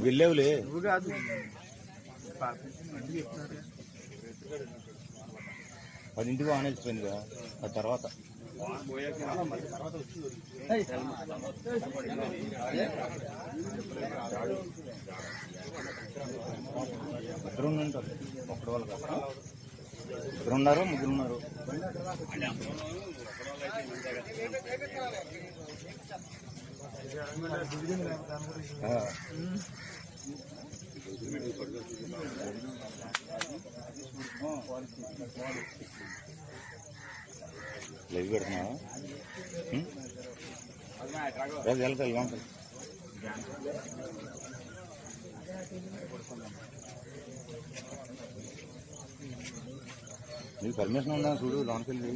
వెళ్ళావులే. నువ్వు కాదు. పదింటికి ఆన్ ఆ తర్వాత. ఇద్దరు ఉంటారు ఒక్కడి వాళ్ళు కాదు ఇద్దరు ఉన్నారు ముగ్గురు ఉన్నారు. లైవ్ పెడుతున్నావా ఉం? రేపు వెళ్తా నీకు పర్మిషన్ ఉందా? చూడు లోనికి వెళ్ళి